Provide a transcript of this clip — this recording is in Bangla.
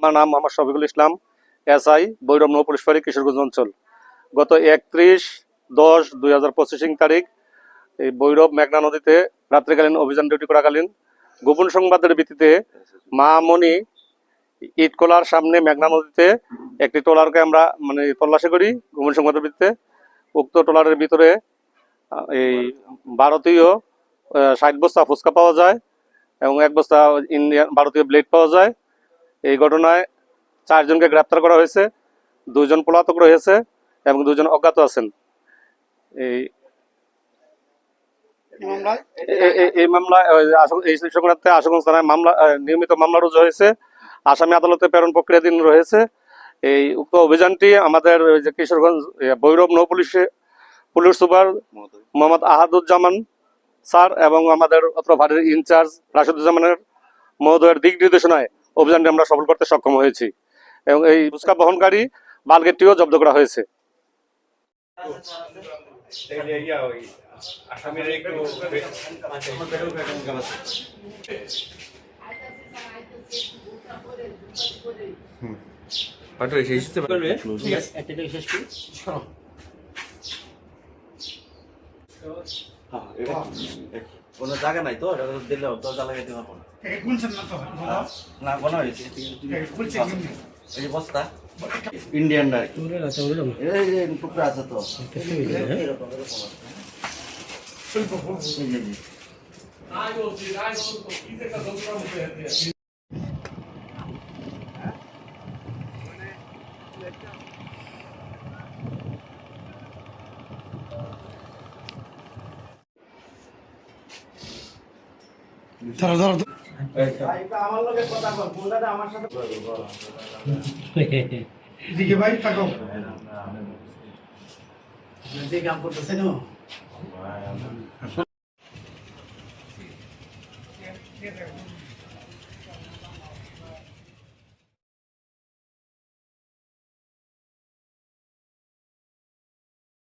আমার নাম মোহাম্মদ শফিকুল ইসলাম, এসআই, বৈরব নৌ পুলিশ ফাঁড়ি কিশোরগঞ্জ অঞ্চল। গত একত্রিশ দশ দুই হাজার পঁচিশিং তারিখ, এই বৈরব মেঘনা নদীতে রাত্রিকালীন অভিযান ডিউটি করাকালীন গোপন সংবাদের ভিত্তিতে মা মণি ইটকোলার সামনে মেঘনা নদীতে একটি ট্রলারকে আমরা মানে তল্লাশি করি। গোপন সংবাদের ভিত্তিতে উক্ত ট্রলারের ভিতরে এই ভারতীয় ষাট বস্তা ফুচকা পাওয়া যায় এবং এক বস্তা ইন্ডিয়ান, ভারতীয় ব্লেড পাওয়া যায়। এই ঘটনায় চারজনকে গ্রেপ্তার করা হয়েছে দুজন পলাতক রয়েছে এবং দুজন অজ্ঞাত আছেন। এই এই মামলা এই সংক্রান্তে আশুগঞ্জ থানায় মামলা নিয়মিত মামলা রুজু হয়েছে। আসামি আদালতে প্রেরণ প্রক্রিয়াধীন রয়েছে। এই উক্ত অভিযানটি আমাদের যে কিশোরগঞ্জ এ, ভৈরব নৌ পুলিশে police super Mohammad Ahaduzzaman sir এবং আমাদের অত্র ফাঁড়ির ইনচার্জ রাশিদুজ্জামানের মহোদয়ের দিক নির্দেশনায় অভিযানটি আমরা সফল করতে সক্ষম হয়েছি এবং এই ফুচকা বহনকারী বালগেটটিও জব্দ করা হয়েছে। আসামের সেই সিস্টেম কোনো জায়গা নাই তো? এটা দিলে দরজা লাগাই দিতে পারব না। না কোনো হয়েছে। এই যে বস্তা। ইন্ডিয়ান টুকরা আছে তো। এরকম, এরকম কর ফোনটা আমার ভাই থাকো। কাম করতেছে না হ্যাঁ